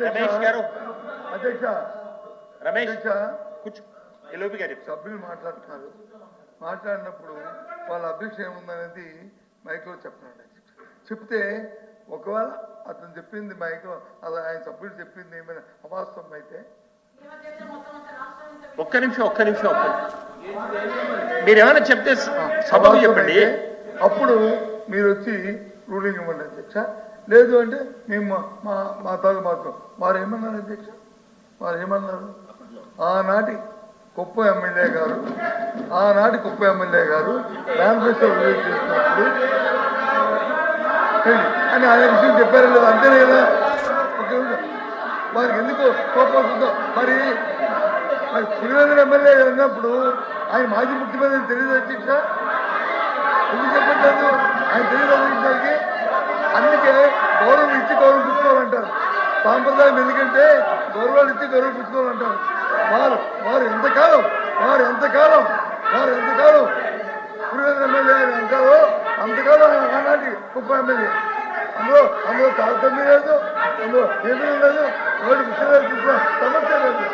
రమేష్ గారు. అధ్యక్ష. రమేష్ కూర్చో. ఎల్ఓపి గారు? సభ్యులు మాట్లాడుతున్నారు. మాట్లాడినప్పుడు వాళ్ళ అభిక్ష ఏముందనేది మైక్లో చెప్పండి చెప్తే ఒకవేళ అతను చెప్పింది మైక్లో అలా ఆయన సభ్యుడు చెప్పింది ఏమైనా అవాస్తవం అయితే? ఒక్క నిమిషం ఒక్క నిమిషం ఒక్క. మీరు ఏమైనా చెప్తే స- సభకు అవాస్తవం చెప్పండి. అప్పుడు మీరు వచ్చి రూలింగ్ ఇవ్వండి అధ్యక్ష. లేదు అంటే మేము మా- మా తల్లి తాగు మాకు వారు ఏమన్నారు అధ్యక్ష? వారు ఏమన్నారు? ఆనాటి కుప్ప ఎమ్మెల్యే గారు ఆనాటి కుప్ప ఎమ్మెల్యే గారు మేనిఫెస్టో చేసినప్పుడు అని ఆయన విషయం చెప్పారు లేదు అంతేనే కదా? ఒక వారికి ఎందుకు కోపం వస్తుందో? మరి మరి పులివెందుల ఎమ్మెల్యే ఉన్నప్పుడు ఆయన మాజీ ముఖ్యమంత్రి తెలియదు అధ్యక్ష? ఎందుకు చెప్పట్లేదు? ఆయన తెలియదు అధ్యక్షకి సాంప్రదాయం ఎందుకంటే గౌరవాలు ఇచ్చి గౌరవం పుచ్చుకోవాలంటారు వారు వారు ఎంతకాలం వారు ఎంతకాలం వారు ఎంతకాలం పురుగు ఎమ్మెల్యే ఆయన అంటారో అంతకాలం ఆయన ఆనాటి గొప్ప ఎమ్మెల్యే. అందులో అందులో తారతమ్యం లేదు అందులో ఏమీ లేదు. వాళ్ళు విషయాలు సమస్య లేదు.